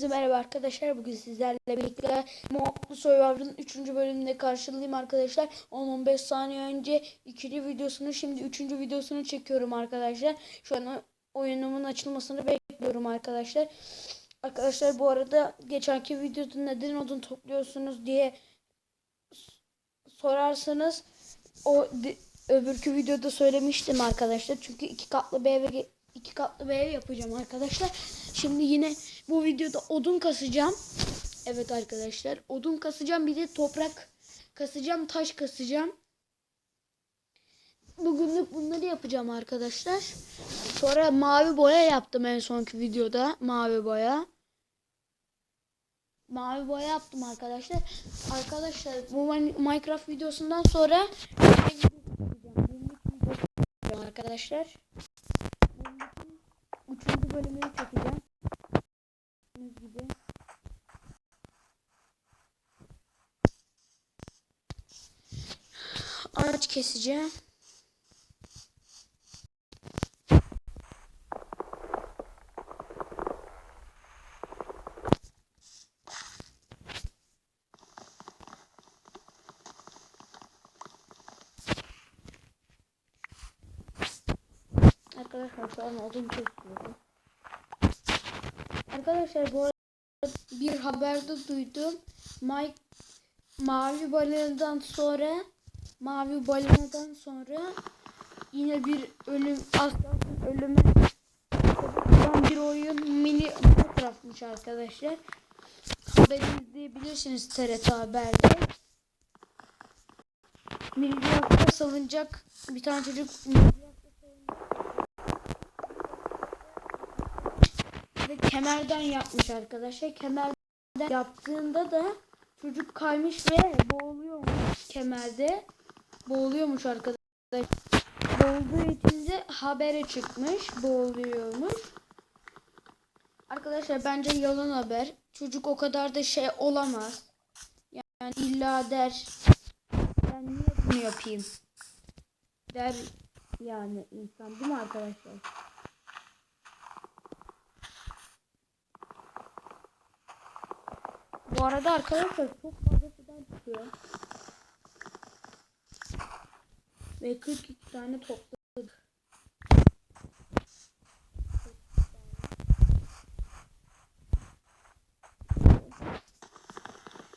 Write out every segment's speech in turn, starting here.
Hepinize merhaba arkadaşlar. Bugün sizlerle birlikte Mutlu Survivor'ın 3. bölümünde karşılayayım arkadaşlar. 10-15 saniye önce ikinci videosunu şimdi 3. videosunu çekiyorum arkadaşlar. Şu an oyunumun açılmasını bekliyorum arkadaşlar. Arkadaşlar bu arada geçenki videoda neden odun topluyorsunuz diye sorarsanız o öbürkü videoda söylemiştim arkadaşlar. Çünkü iki katlı bir eve iki katlı bir ev yapacağım arkadaşlar. Şimdi yine bu videoda odun kasacağım. Evet arkadaşlar odun kasacağım bir de toprak kasacağım taş kasacağım. Bugünlük bunları yapacağım arkadaşlar. Sonra mavi boya yaptım en sonki videoda. Mavi boya. Mavi boya yaptım arkadaşlar. Arkadaşlar bu Min- Minecraft videosundan sonra arkadaşlar. Üçüncü bölümünü çekeceğim. Keseceğim. Arkadaşlar şu an odun kesiyorum. Arkadaşlar bu arada bir haberde duydum. Mike Mavi Balina'dan sonra Mavi Balina'dan sonra yine bir ölüm aslanın ölümü olan bir oyun mini Minecraft'mış arkadaşlar. Haberi izleyebilirsiniz TRT Haber'de. Milyarda salınacak bir tane çocuk ve kemerden yapmış arkadaşlar. Kemerden yaptığında da çocuk kaymış ve boğuluyormuş kemerde. Boğuluyormuş arkadaşlar. Boğulduğu için habere çıkmış. Boğuluyormuş. Arkadaşlar bence yalan haber. Çocuk o kadar da şey olamaz. Yani illa der. Ben niye bunu yapayım? Der yani insan değil mi arkadaşlar? Bu arada arkadaşlar çok fazla sudan çıkıyor. Ve 42 tane topladık.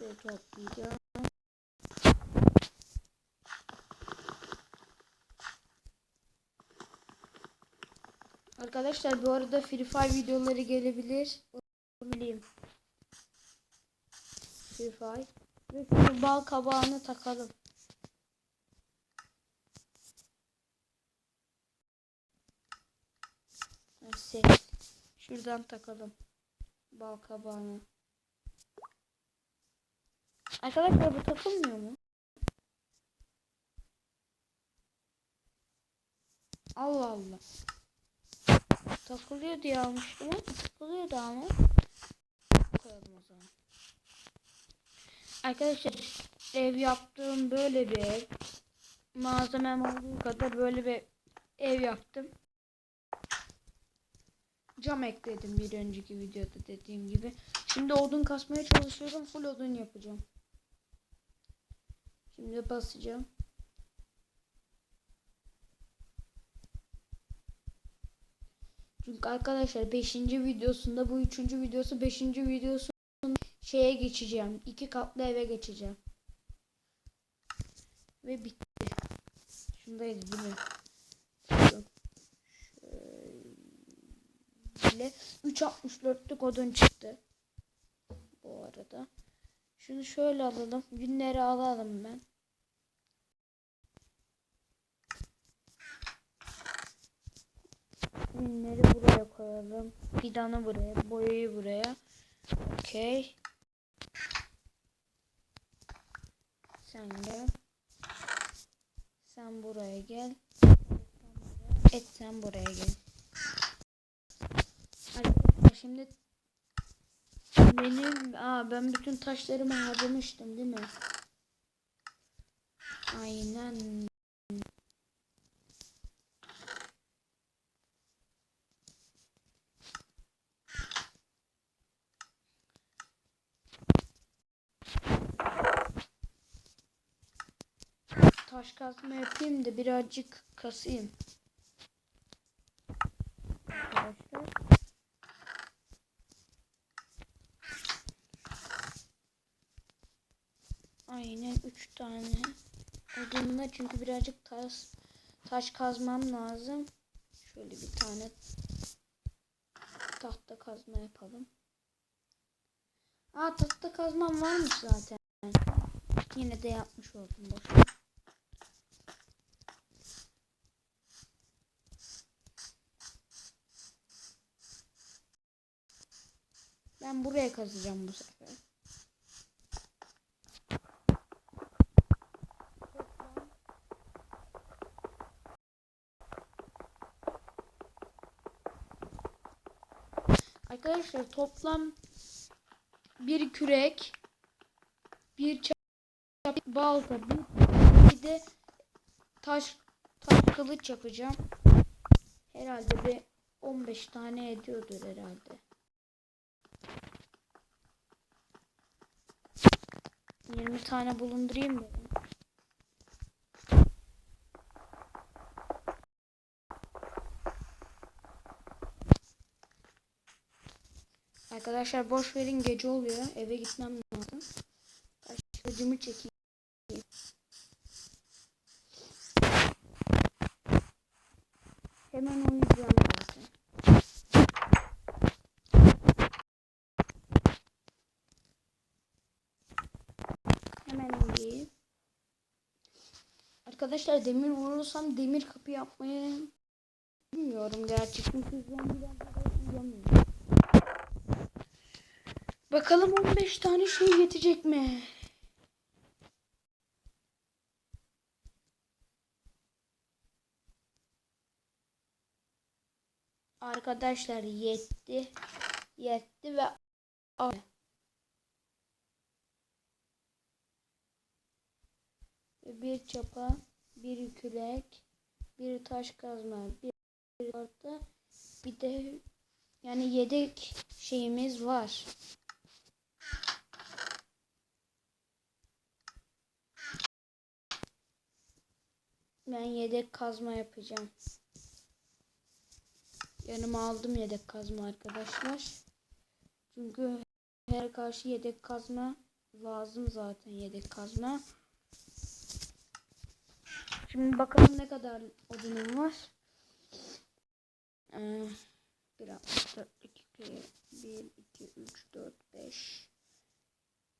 Ve toplayacağım. Arkadaşlar bu arada Free Fire videoları gelebilir. Onu bileyim. Free Fire. Ve şu bal kabağını takalım. Neyse. Şuradan takalım. Bal. Arkadaşlar bu takılmıyor mu? Allah Allah. Takılıyor diye almıştım ama takılıyordu ama. Koyalım o zaman. Arkadaşlar ev yaptığım böyle bir ev. Malzemem olduğu kadar böyle bir ev yaptım. Cam ekledim bir önceki videoda dediğim gibi. Şimdi odun kasmaya çalışıyorum. Full odun yapacağım. Şimdi basacağım. Çünkü arkadaşlar 5. videosunda bu 3. videosu 5. videosu şeye geçeceğim. iki katlı eve geçeceğim. Ve bitti. Şundaydı değil mi? Şu. Şöyle 3.64'lük odun çıktı. Bu arada. Şunu şöyle alalım. Günleri alalım ben. Günleri buraya koyalım. Fidanı buraya. Boyayı buraya. Okey. Sen gel. Sen buraya gel. Et sen buraya gel şimdi benim aa ben bütün taşlarımı harcamıştım değil mi? Aynen. Taş kazma yapayım da birazcık kasayım. Çünkü birazcık taş taş kazmam lazım. Şöyle bir tane tahta kazma yapalım. Aa tahta kazmam varmış zaten. Yine de yapmış oldum boşuna. Ben buraya kazacağım bu sefer. Arkadaşlar toplam bir kürek, bir çap, balta, bir, de taş taş kılıç yapacağım. Herhalde bir 15 tane ediyordur herhalde. 20 tane bulundurayım dedim. Arkadaşlar boş verin gece oluyor. Eve gitmem lazım. Taş kılıcımı çekeyim. Hemen zaten. Hemen uyuyayım. Arkadaşlar demir vurursam demir kapı yapmayı bilmiyorum gerçekten. Çünkü zombiler böyle uyuyamıyor. Bakalım 15 tane şey yetecek mi? Arkadaşlar yetti. Yetti ve bir çapa, bir kürek, bir taş kazma, bir orta, bir de yani yedek şeyimiz var. Ben yedek kazma yapacağım. Yanıma aldım yedek kazma arkadaşlar. Çünkü her karşı yedek kazma lazım zaten yedek kazma. Şimdi bakalım ne kadar odunum var. Ee, 1, 4, 2, 1, 2, 3, 4, 5.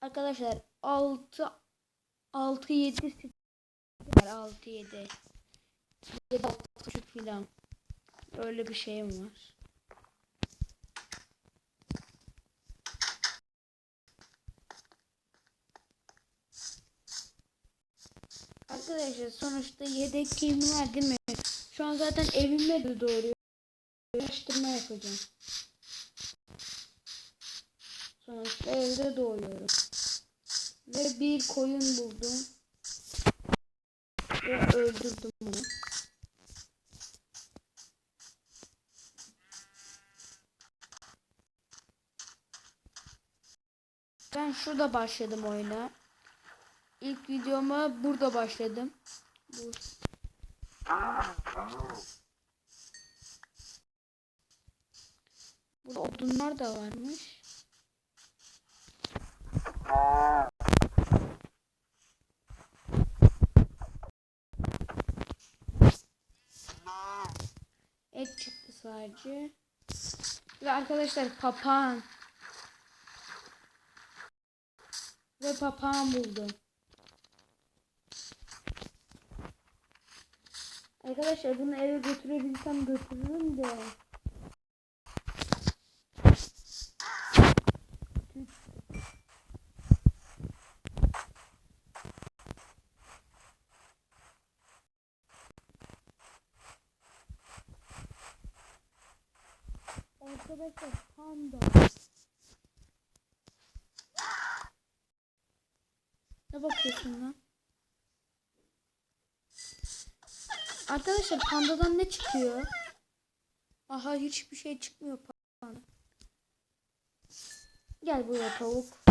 Arkadaşlar 6, 6, 7, 6, 7. 7, 6 küçük filan. Öyle bir şeyim var. Arkadaşlar sonuçta yedek kim var değil mi? Şu an zaten evime de doğruyor. Araştırma yapacağım. Sonuçta evde doğuyorum. Ve bir koyun buldum. Ve öldürdüm bunu. Ben şurada başladım oyuna. İlk videoma burada başladım. Bu. Burada odunlar da varmış. Et çıktı sadece. Ve arkadaşlar papağan. Ve papağan buldum. Arkadaşlar bunu eve götürebilsem götürürüm de. Arkadaşlar panda. Ne bakıyorsun lan? Arkadaşlar pandadan ne çıkıyor? Aha hiçbir şey çıkmıyor panda. Gel buraya tavuk.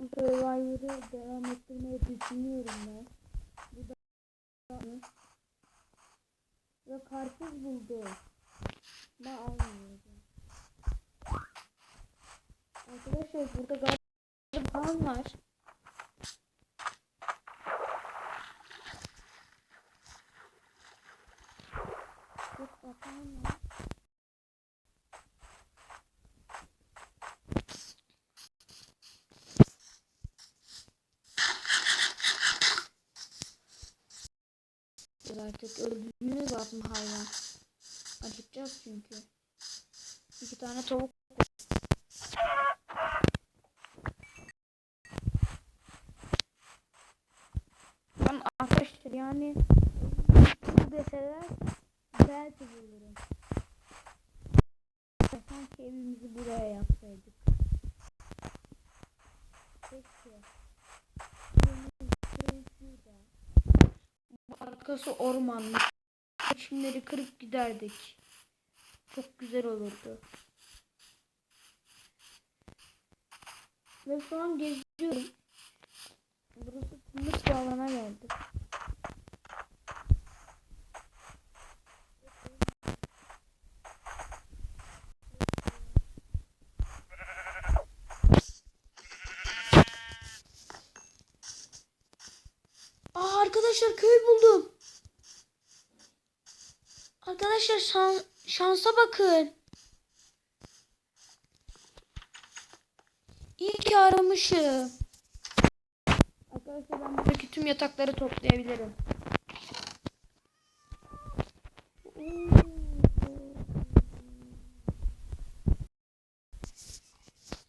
bu Survivor'ı devam ettirmeyi düşünüyorum ben. Bu da ve karpuz buldu. Ben almayacağım. Arkadaşlar burada galiba kan var. Yok bakalım ya. Biz artık öldürmemiz lazım hayvan. Acıkacağız çünkü. İki tane tavuk Ben arkadaşlar yani bu deseler belki bulurum. Sanki evimizi buraya yapsaydık. Peki. Evimiz şurada. Bu arkası ormanlık. Çimleri kırıp giderdik. Çok güzel olurdu. Ve şu an geziyorum. Burası kumluk bir alana geldi. Aa arkadaşlar köy buldum. Arkadaşlar şan- şansa bakın. İyi ki aramışım. Arkadaşlar ben buradaki tüm yatakları toplayabilirim.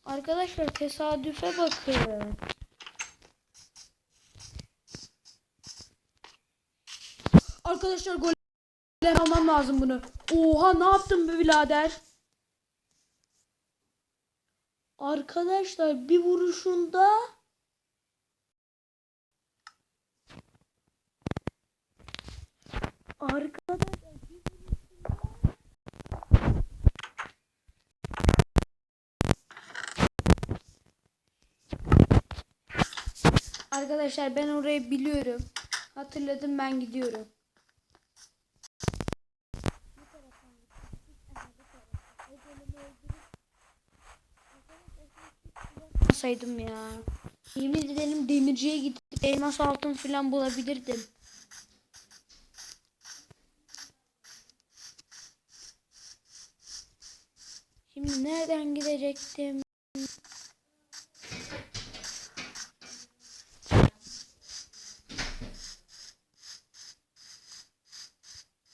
Arkadaşlar tesadüfe bakın. Arkadaşlar gol almam lazım bunu. Oha ne yaptın be birader? Arkadaşlar bir vuruşunda Arkadaşlar bir vuruşunda Arkadaşlar ben orayı biliyorum. Hatırladım ben gidiyorum. Saydım ya. Yemin ederim demirciye gidip elmas altın falan bulabilirdim. Şimdi nereden gidecektim?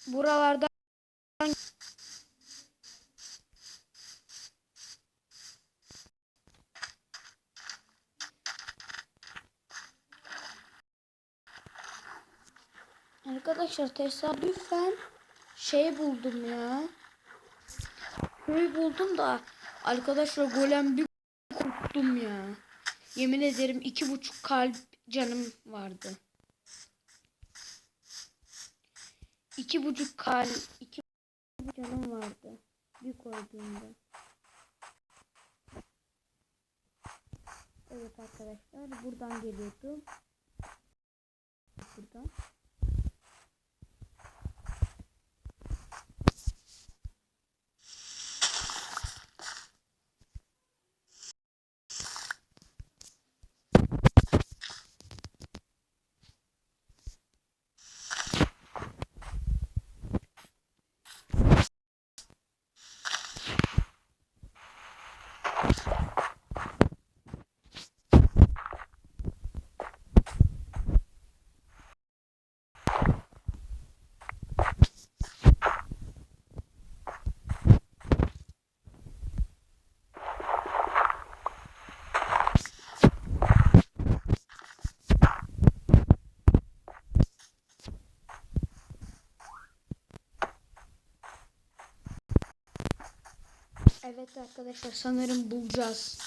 Buralarda Arkadaşlar tesadüfen şey buldum ya. Köy buldum da arkadaşlar golem bir korktum ya. Yemin ederim iki buçuk kalp canım vardı. İki buçuk kalp iki buçuk canım vardı. Bir koyduğumda. Evet arkadaşlar buradan geliyordum. Buradan. you. Evet arkadaşlar sanırım bulacağız.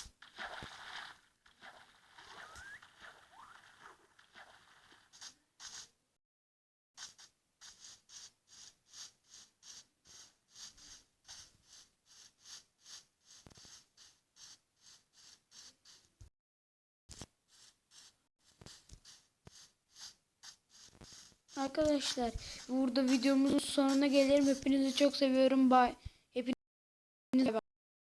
Arkadaşlar burada videomuzun sonuna gelirim. Hepinizi çok seviyorum. Bye.